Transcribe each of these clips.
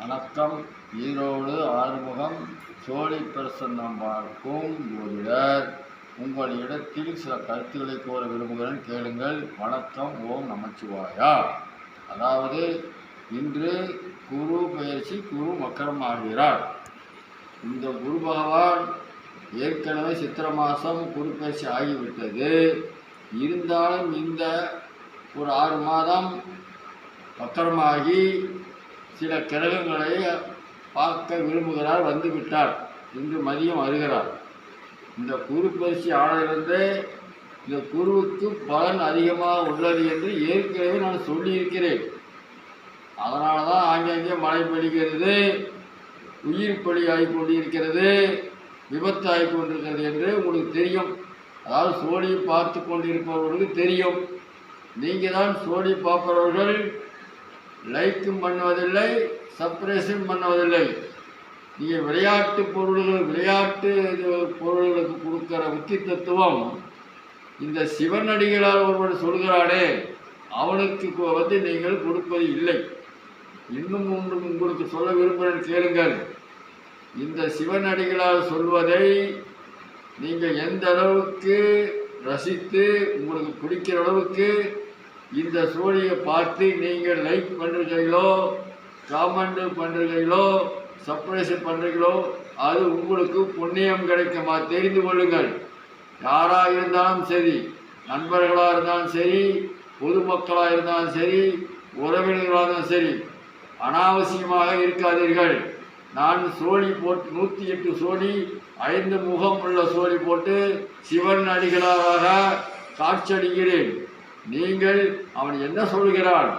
வணக்கம் ஈரோடு ஆறுமுகம் சோழி பிரசன்னம் பார்க்கும் ஜோதிடர் உங்கள் இடத்தில் சில கருத்துக்களை கூற விரும்புகிறேன். கேளுங்கள். வணக்கம். ஓம் நமச்சிவாயா. அதாவது இன்று குரு பயிற்சி குரு மக்கரம் ஆகிறார். இந்த குரு பகவான் ஏற்கனவே சித்திரை மாதம் குரு பயிற்சி ஆகிவிட்டது. இருந்தாலும் இந்த ஒரு ஆறு மாதம் பத்திரமாகி சில கிரகங்களை பார்க்க விரும்புகிறார் வந்து விட்டார் இன்று மதியம் வருகிறார் இந்த குரு பயிற்சி ஆணையிலிருந்து இந்த குருவுக்கு பலன் அதிகமாக உள்ளது என்று ஏற்கனவே நான் சொல்லியிருக்கிறேன். அதனால தான் ஆங்காங்கே மழை பெய்கிறது உயிர் பலி ஆகிக்கொண்டிருக்கிறது விபத்து ஆகிக்கொண்டிருக்கிறது என்று உங்களுக்கு தெரியும். அதாவது சோழியை பார்த்து கொண்டிருப்பவர்களுக்கு தெரியும். நீங்கள் தான் சோழி பார்ப்பவர்கள் லைக்கும் பண்ணுவதில்லை சப்ரேஷன் பண்ணுவதில்லை. நீங்கள் விளையாட்டு பொருள்கள் விளையாட்டு பொருள்களுக்கு கொடுக்குற முக்கியத்துவம் இந்த சிவனடிகளால் ஒருவன் சொல்கிறானே அவனுக்கு வந்து நீங்கள் கொடுப்பது இல்லை. இன்னும் ஒன்று உங்களுக்கு சொல்ல விரும்புகிறேன் கேளுங்கள். இந்த சிவனடிகளால் சொல்வதை நீங்கள் எந்த அளவுக்கு ரசித்து உங்களுக்கு பிடிக்கிற அளவுக்கு இந்த சோழியை பார்த்து நீங்கள் லைக் பண்ணுறீங்களோ காமெண்ட் பண்ணுறீங்களோ சப்ரேஷன் பண்ணுறீங்களோ அது உங்களுக்கு புண்ணியம் கிடைக்குமா? தெரிந்து கொள்ளுங்கள். யாராக இருந்தாலும் சரி நண்பர்களாக இருந்தாலும் சரி பொதுமக்களாக இருந்தாலும் சரி உறவினர்களாக இருந்தாலும் சரி அனாவசியமாக இருக்காதீர்கள். நான் சோழி போட்டு நூற்றி எட்டு சோழி ஐந்து முகம் உள்ள சோழி போட்டு சிவன் அடிகளாக காட்சியளிக்கிறேன். நீங்கள் அவன் என்ன சொல்கிறான்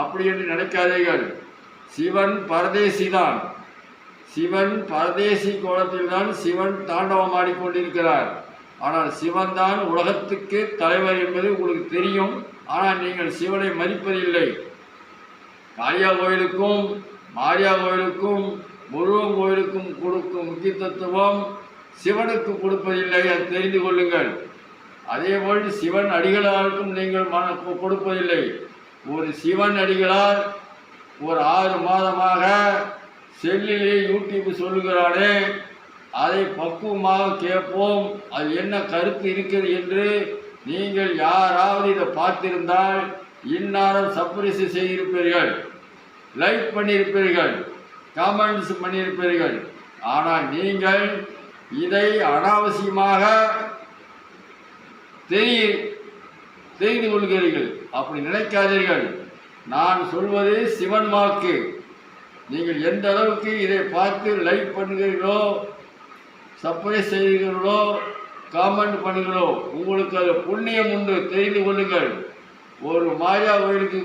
அப்படி என்று நினைக்காதீர்கள். சிவன் பரதேசிதான். சிவன் பரதேசி கோலத்தில்தான் சிவன் தாண்டவம் ஆடிக்கொண்டிருக்கிறார் ஆனால் சிவன் தான் உலகத்துக்கு தலைவர் என்பது உங்களுக்கு தெரியும். ஆனால் நீங்கள் சிவனை மதிப்பதில்லை. காளியா கோயிலுக்கும் மாரியா கோயிலுக்கும் முருகன் கோயிலுக்கும் கொடுக்கும் முக்கியத்துவம் சிவனுக்கு கொடுப்பதில்லை. அது தெரிந்து கொள்ளுங்கள். அதேபோல் சிவன் அடிகளாருக்கும் நீங்கள் மன கொடுப்பதில்லை. ஒரு சிவன் அடிகளார் ஒரு ஆறு மாதமாக செல்லிலே யூடியூப் சொல்லுகிறானே அதை பக்குவமாக கேட்போம். அது என்ன கருத்து இருக்குது என்று நீங்கள் யாராவது இதை பார்த்திருந்தால் இந்நேரம் சப்ரிசு செய்திருப்பீர்கள். லைக் பண்ணியிருப்பீர்கள். காமெண்ட்ஸ் பண்ணியிருப்பீர்கள். ஆனால் நீங்கள் இதை அனாவசியமாக தெரிய தெரிந்து கொள்கிறீர்கள். அப்படி நினைக்காதீர்கள். நான் சொல்வது சிவன் வாக்கு. நீங்கள் எந்த அளவுக்கு இதை பார்த்து லைக் பண்ணுகிறீர்களோ சப்ரைஸ் செய்கிறீர்களோ காமெண்ட் பண்ணுகிறோ உங்களுக்கு அது புண்ணியம் உண்டு. தெரிந்து கொள்ளுங்கள். ஒரு மாயா கோயிலுக்கு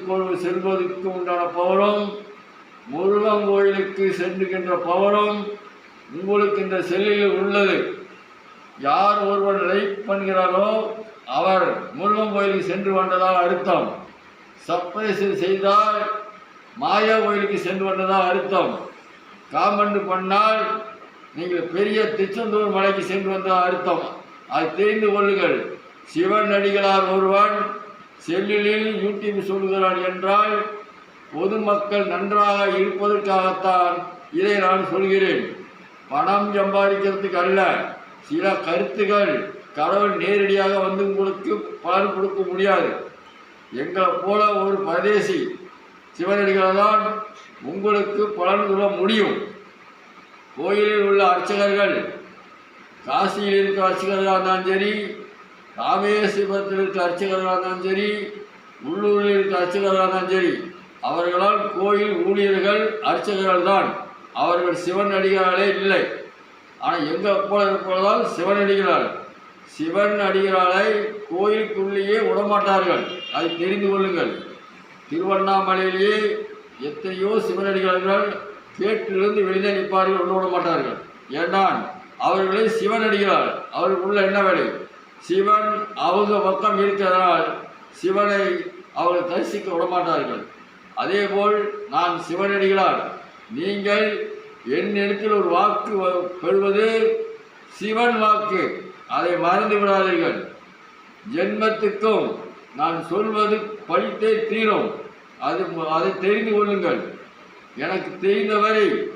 செல்வதற்கு உண்டான பவரும் முருகன் கோயிலுக்கு சென்றுகின்ற பவரும் உங்களுக்கு இந்த செல்லில் உள்ளது. யார் ஒருவர் லைக் பண்ணுகிறாரோ அவர் முருகன் கோயிலுக்கு சென்று வந்ததால் அர்த்தம். சர்ப்ரைஸ் செய்தால் மாயா கோயிலுக்கு சென்று வந்ததால் அர்த்தம். காமண்டு பண்ணால் நீங்கள் பெரிய திருச்செந்தூர் மலைக்கு சென்று வந்ததாக அர்த்தம். அதை தெரிந்து கொள்ளுங்கள். சிவன் அடிகளார் ஒருவன் செல்லில் யூடியூப் சொல்கிறான் என்றால் பொதுமக்கள் நன்றாக இருப்பதற்காகத்தான் இதை நான் சொல்கிறேன். பணம் சம்பாதிக்கிறதுக்கு அல்ல சில கருத்துகள் கடவுள் நேரடியாக வந்து உங்களுக்கு பலன் கொடுக்க முடியாது. எங்களை போல ஒரு பரதேசி சிவனடிகளை தான் உங்களுக்கு பலன் கொள்ள முடியும். கோயிலில் உள்ள அர்ச்சகர்கள் காசியில் இருக்கிற அர்ச்சகர்களாக இருந்தாலும் சரி ராமேஸ்வரத்தில் இருக்கிற அர்ச்சகர்களாக இருந்தாலும் சரி உள்ளூரில் இருக்கிற அர்ச்சகர்களாக இருந்தாலும் சரி அவர்களால் கோயில் ஊழியர்கள் அர்ச்சகர்கள் தான். அவர்கள் சிவன் அடிகளாலே இல்லை. ஆனால் எங்கள் போல இருப்பதால் சிவன் அடிகளார் சிவன் அடிகளாரை கோயிலுக்குள்ளேயே விடமாட்டார்கள். அதை தெரிந்து கொள்ளுங்கள். திருவண்ணாமலையிலேயே எத்தனையோ சிவனடிகளார்கள் கேட்டிலிருந்து வெளியே நிற்பார்கள் உள்ள விட மாட்டார்கள் ஏன்டான் அவர்களே சிவன் அடிகளார். அவருக்குள்ள என்ன வேலை? சிவன் அவங்க பக்கம் இருக்கிறதால் சிவனை அவர்கள் தரிசிக்க விடமாட்டார்கள். அதேபோல் நான் சிவனடிகளார் நீங்கள் என் இடத்தில் ஒரு வாக்கு வ- பெறுவது சிவன் வாக்கு. அதை மறந்து விடாதீர்கள் ஜென்மத்துக்கும் நான் சொல்வது படித்தே தீரும். அது அதை தெரிந்து கொள்ளுங்கள். எனக்கு தெரிந்தவரை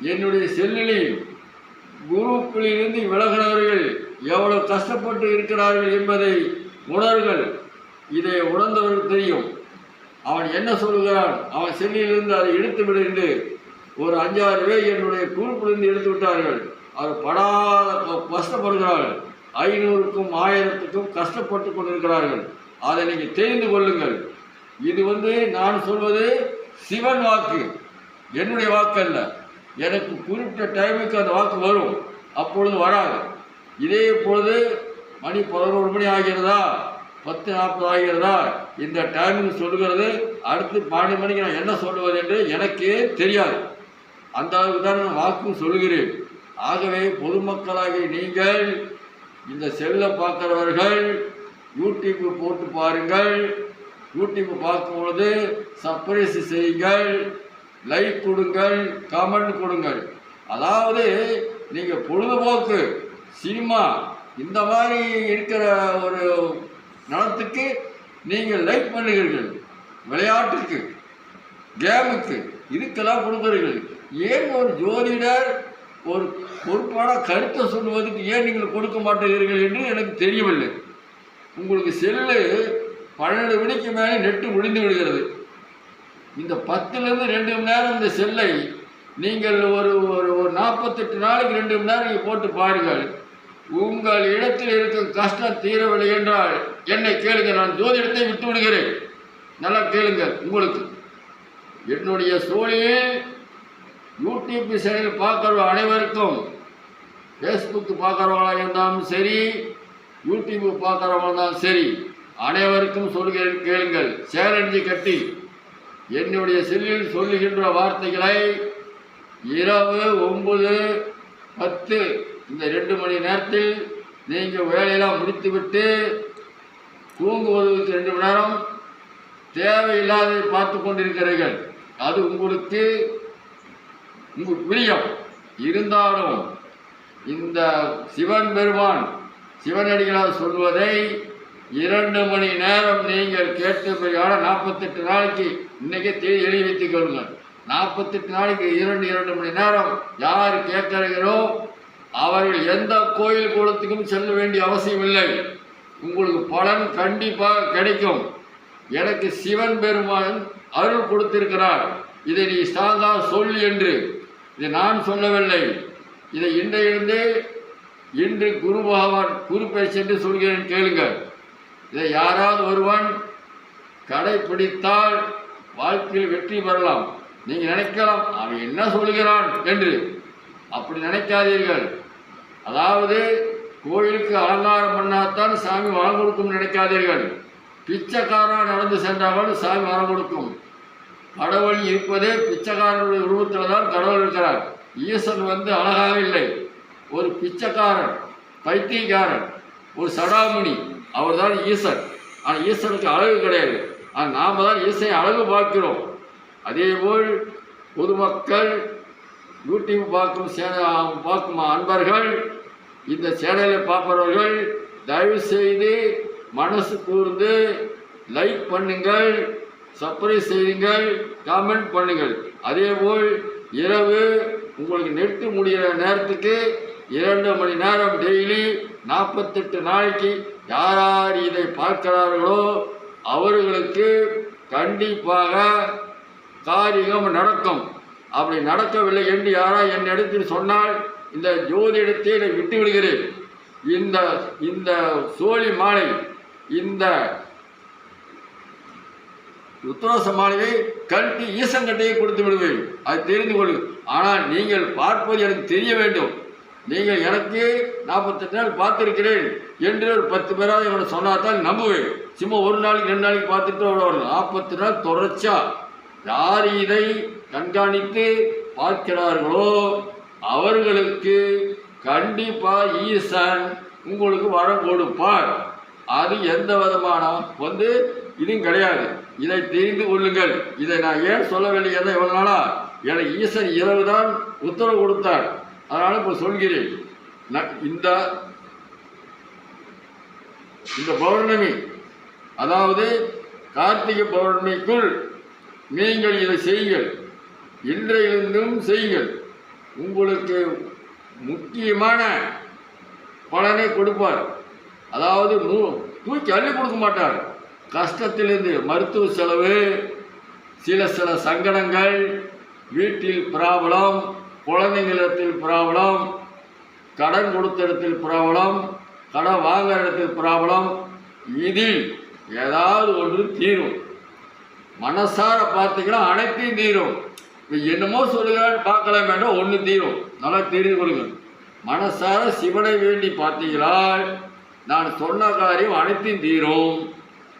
என்னுடைய செல்லில் குரூப்பில் விலகினவர்கள் எவ்வளவு கஷ்டப்பட்டு இருக்கிறார்கள் என்பதை உணர்கள் இதை உணர்ந்தவர்கள் தெரியும். அவன் என்ன சொல்கிறான்? அவன் செல்லிலிருந்து அதை எடுத்து விடு என்று ஒரு அஞ்சாறு பேர் என்னுடைய குரூப்பிலிருந்து எடுத்து விட்டார்கள் அவர் படாத கஷ்டப்படுகிறார்கள். ஐநூறுக்கும் ஆயிரத்துக்கும் கஷ்டப்பட்டு கொண்டிருக்கிறார்கள். அதை நீங்கள் தெரிந்து கொள்ளுங்கள். இது வந்து நான் சொல்வது சிவன் வாக்கு. என்னுடைய வாக்கு அல்ல எனக்கு குறிப்பிட்ட டைமுக்கு அந்த வாக்கு வரும். அப்பொழுது வராது. இதே பொழுது மணி பதினோரு மணி ஆகிறதா? பத்து நாற்பது ஆகிறதா? இந்த டைமிங் சொல்லுகிறது அடுத்து பன்னெண்டு மணிக்கு நான் என்ன சொல்லுவது என்று எனக்கே தெரியாது. அந்த அளவுக்கு தான் நான் வாக்கும் சொல்கிறேன் ஆகவே பொதுமக்களாகிய நீங்கள் இந்த செல்லை பார்க்குறவர்கள் யூடியூப்பு போட்டு பாருங்கள். யூடியூப்பு பார்க்கும் பொழுது சர்ப்ரைஸ் செய்யுங்கள் லைக் கொடுங்கள் கமெண்ட் கொடுங்கள். அதாவது நீங்கள் பொழுதுபோக்கு சினிமா இந்த மாதிரி இருக்கிற ஒரு நலத்துக்கு நீங்கள் லைக் பண்ணுகிறீர்கள். விளையாட்டுக்கு கேமுக்கு இதுக்கெல்லாம் கொடுக்குறீர்கள். ஏன் ஒரு ஜோதிடர் ஒரு பொறுப்பான கருத்தை சொல்லுவதற்கு ஏன் நீங்கள் கொடுக்க மாட்டேங்கிறீர்கள் என்று எனக்கு தெரியவில்லை. உங்களுக்கு செல்லு பன்னெண்டு மணிக்கு மேலே நெட்டு முடிந்து விடுகிறது. இந்த பத்துலேருந்து ரெண்டு மணி நேரம் இந்த செல்லை நீங்கள் ஒரு ஒரு ஒரு நாற்பத்தெட்டு நாளைக்கு ரெண்டு மணி நேரம் நீங்கள் போட்டு பாருங்கள். உங்கள் இடத்தில் இருக்கும் கஷ்டம் தீரவில்லை என்றால் என்னை கேளுங்கள் நான் ஜோதிடத்தை விட்டு விடுகிறேன். நல்லா கேளுங்கள் உங்களுக்கு. என்னுடைய சூழலில் யூடியூப் சேனல் பார்க்குற அனைவருக்கும் ஃபேஸ்புக் பார்க்குறவங்களா இருந்தாலும் சரி யூடியூப் பார்க்குறவங்க இருந்தாலும் சரி அனைவருக்கும் சொல்கிறேன் கேளுங்கள். சேலஞ்சு கட்டி. என்னுடைய செல்லில் சொல்லுகின்ற வார்த்தைகளை இரவு ஒன்பது பத்து இந்த ரெண்டு மணி நேரத்தில் நீங்கள் வேலையெல்லாம் முடித்துவிட்டு தூங்குவதற்கு ரெண்டு மணி நேரம் தேவையில்லாததை பார்த்து கொண்டிருக்கிறீர்கள். அது உங்களுக்கு பிரியம் இருந்தாலும் இந்த சிவன் பெருமான் சிவனடிகளார் சொல்வதை இரண்டு மணி நேரம் நீங்கள் கேட்டபடியான நாற்பத்தெட்டு நாளைக்கு இன்னைக்கு தேதி எழுதி வைத்துக் கொள்ளுங்கள். நாற்பத்தெட்டு நாளைக்கு இரண்டு இரண்டு மணி நேரம் யார் கேட்கிறீர்களோ அவர்கள் எந்த கோயில் குளத்துக்கும் செல்ல வேண்டிய அவசியம் இல்லை. உங்களுக்கு பலன் கண்டிப்பாக கிடைக்கும். எனக்கு சிவன் பெருமான் அருள் கொடுத்திருக்கிறார். இதை நீ சாதா சொல் என்று இதை நான் சொல்லவில்லை. இதை இன்றையிலிருந்து இன்று குரு பகவான் குரு பேச்சு சொல்கிறேன் கேளுங்கள். இதை யாராவது ஒருவன் கடைபிடித்தால் வாழ்க்கையில் வெற்றி பெறலாம். நீங்கள் நினைக்கலாம் அவன் என்ன சொல்கிறான் என்று. அப்படி நினைக்காதீர்கள். அதாவது கோயிலுக்கு அலங்காரம் பண்ணாதான் சாமி வரம் கொடுக்கும் நினைக்காதீர்கள். பிச்சைக்காரன் நடந்து சென்றால் சாமி வரம் கொடுக்கும். கடவுள் இருப்பதே பிச்சைக்காரனுடைய உருவத்தில் தான் கடவுள் இருக்கிறார். ஈசன் வந்து அழகாக இல்லை. ஒரு பிச்சைக்காரன் பைத்தியக்காரன் ஒரு சடாமுனி அவர் தான் ஈசன். ஆனால் ஈசனுக்கு அழகு கிடையாது. ஆனால் நாம் தான் ஈசனை அழகு பார்க்கிறோம். அதேபோல் பொதுமக்கள் யூடியூப் பார்க்கும் சேனல் பார்க்கும் அன்பர்கள் இந்த சேனலை பார்ப்பவர்கள் தயவு செய்து மனசு கூர்ந்து லைக் பண்ணுங்கள். சப்ஸ்கிரைப் செய்யுங்கள் கமெண்ட் பண்ணுங்கள். அதேபோல் இரவு உங்களுக்கு நெட்டு முடிகிற நேரத்துக்கு இரண்டு மணி நேரம் டெய்லி நாற்பத்தெட்டு நாளைக்கு யார் யார் இதை பார்க்கிறார்களோ அவர்களுக்கு கண்டிப்பாக காரியம் நடக்கும். அப்படி நடக்கவில்லை என்று யாரா என் இடத்தில் சொன்னால் இந்த ஜோதிடத்தை நான் விட்டு விடுகிறேன் இந்த இந்த சோழி மாலை இந்த உத்தரவாச மாலையை கட்டி ஈசங்கட்டையை கொடுத்து விடுவேன். அது தெரிந்து கொள்ளு ஆனால் நீங்கள் பார்ப்பது எனக்கு தெரிய வேண்டும். நீங்கள் எனக்கு நாற்பத்தெட்டு நாள் பார்த்திருக்கிறேன் என்று ஒரு பத்து பேராவது இவனை சொன்னால் தான் நம்புவேன். சும்மா ஒரு நாளைக்கு ரெண்டு நாளைக்கு பார்த்துட்டு அவ்வளோ வரணும் நாற்பத்தி நாள் தொடர்ச்சியா யார் இதை கண்காணித்து பார்க்கிறார்களோ அவர்களுக்கு கண்டிப்பாக ஈசன் உங்களுக்கு வரம் கொடுப்பார். அது எந்த விதமான வந்து இதுவும் கிடையாது. இதை தெரிந்து கொள்ளுங்கள். இதை நான் ஏன் சொல்லவில்லை என்ன எவ்வளோ நாளா? எனக்கு ஈசன் இரவு தான் உத்தரவு கொடுத்தார். அதனால் இப்போ சொல்கிறேன். இந்த இந்த பௌர்ணமி அதாவது கார்த்திகை பௌர்ணமிக்குள் நீங்கள் இதை செய்யுங்கள். இன்றையிலிருந்தும் செய்யுங்கள். உங்களுக்கு முக்கியமான பலனை கொடுப்பார். அதாவது தூக்கி அள்ளி கொடுக்க மாட்டார். கஷ்டத்திலிருந்து மருத்துவ செலவு சில சில சங்கடங்கள் வீட்டில் ப்ராப்ளம் குழந்தைங்களிடத்தில் ப்ராப்ளம் கடன் கொடுத்த இடத்தில் ப்ராப்ளம் கடன் வாங்குற இடத்தில் ப்ராப்ளம் இதில் ஏதாவது ஒன்று தீரும். மனசார பார்த்தீங்கன்னா அனைத்தையும் தீரும். இப்போ என்னமோ சொல்லுகிறான்னு பார்க்கலாம் வேண்டாம் ஒன்று தீரும். நல்லா தெரிந்து கொள்ளுங்கள். மனசார சிவனை வேண்டி பார்த்தீங்களா நான் சொன்ன காரியம் அனைத்தையும் தீரும்.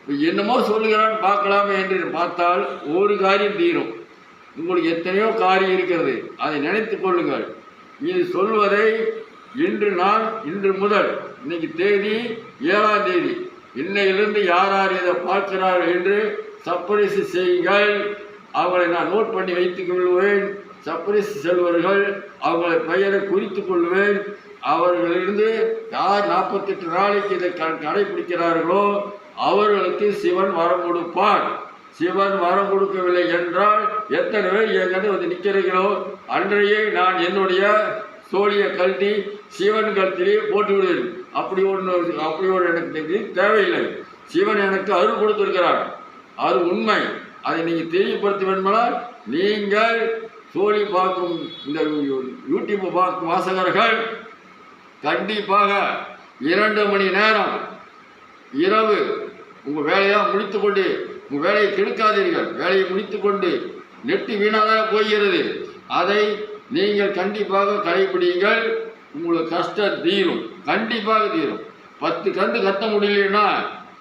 என்னமோ சொல்லுகிறான்னு பார்க்கலாமே என்று பார்த்தால் ஒரு காரியம் தீரும். உங்களுக்கு எத்தனையோ காரியம் இருக்கிறது. அதை நினைத்து கொள்ளுங்கள். இது சொல்வதை இன்று நான் இன்று முதல் இன்னைக்கு தேதி ஏழாம் தேதி இன்னையிலிருந்து யார் யார் இதை பார்க்கிறார்கள் என்று சர்ப்ரைஸ் செய்யுங்கள். அவங்களை நான் நோட் பண்ணி வைத்துக் கொள்வேன். சர்ப்ரைஸ் செல்வர்கள் அவங்களை பெயரை குறித்துக் கொள்வேன். அவர்களிலிருந்து யார் நாற்பத்தெட்டு நாளைக்கு இதை க- கடைபிடிக்கிறார்களோ அவர்களுக்கு சிவன் வரம் கொடுப்பார். சிவன் வரம் கொடுக்கவில்லை என்றால் எத்தனை பேர் எங்கிட்ட வந்து நிற்கிறீர்களோ அன்றையே நான் என்னுடைய சோழியை கழட்டி சிவன் கழுத்திலே போட்டு விடுவேன் அப்படி ஒன்று அப்படி ஒரு எனக்கு தேவையில்லை. சிவன் எனக்கு அருள் கொடுத்திருக்கிறார். அது உண்மை. அதை நீங்கள் தெளிவுபடுத்த வேண்டுமானால் நீங்கள் சோழி பார்க்கும் இந்த யூடியூப்பை பார்க்கும் வாசகர்கள் கண்டிப்பாக இரண்டு மணி நேரம் இரவு உங்கள் வேலையாக முடித்துக்கொண்டு உங்கள் வேலையை கெடுக்காதீர்கள். வேலையை முடித்துக்கொண்டு நெட்டு வீணாக போகிறது. அதை நீங்கள் கண்டிப்பாக கடைபிடிங்கள் உங்களுக்கு கஷ்டம் தீரும். கண்டிப்பாக தீரும். பத்து கந்து கத்த முடியலன்னா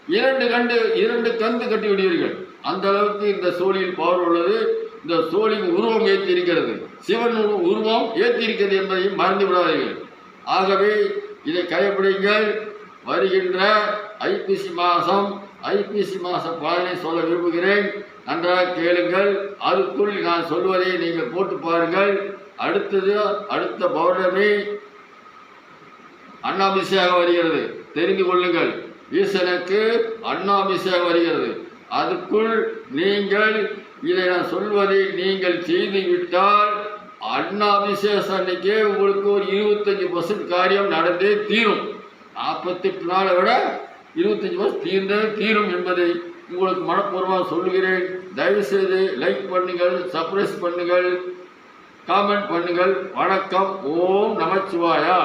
இரண்டு கண்டு இரண்டு கந்து கட்டி விடுவீர்கள். அந்த அளவுக்கு இந்த சோழியில் பவர் உள்ளது. இந்த சோழின் உருவம் ஏற்றிருக்கிறது சிவன் உருவம் ஏற்றிருக்கிறது என்பதையும் மறந்து விடாதீர்கள். ஆகவே இதை கடைபிடிங்கள் வருகின்ற ஐப்பசி மாதம் ஐப்பசி மாத பலனை சொல்ல விரும்புகிறேன். நன்றாக கேளுங்கள். அதுக்குள் நான் சொல்வதை நீங்கள் போட்டு பாருங்கள். அடுத்தது அடுத்த பௌர்ணமி அண்ணாபிஷேகம் வருகிறது. தெரிந்து கொள்ளுங்கள். ஈசனுக்கு அண்ணாபிஷேகம் வருகிறது. அதுக்குள் நீங்கள் இதை நான் சொல்வதை நீங்கள் செய்துவிட்டால் விட்டால் அன்னைக்கே உங்களுக்கு ஒரு இருபத்தஞ்சி பர்சன்ட் காரியம் நடந்தே தீரும். நாற்பத்தெட்டு நாளை விட இருபத்தஞ்சி வருஷம் தீர்ந்தே தீரும் என்பதை உங்களுக்கு மனப்பூர்வமாக சொல்லுகிறேன். தயவுசெய்து லைக் பண்ணுங்கள் சப்ரைஸ் பண்ணுங்கள் காமெண்ட் பண்ணுங்கள். வணக்கம். ஓம் நமச்சிவாயா.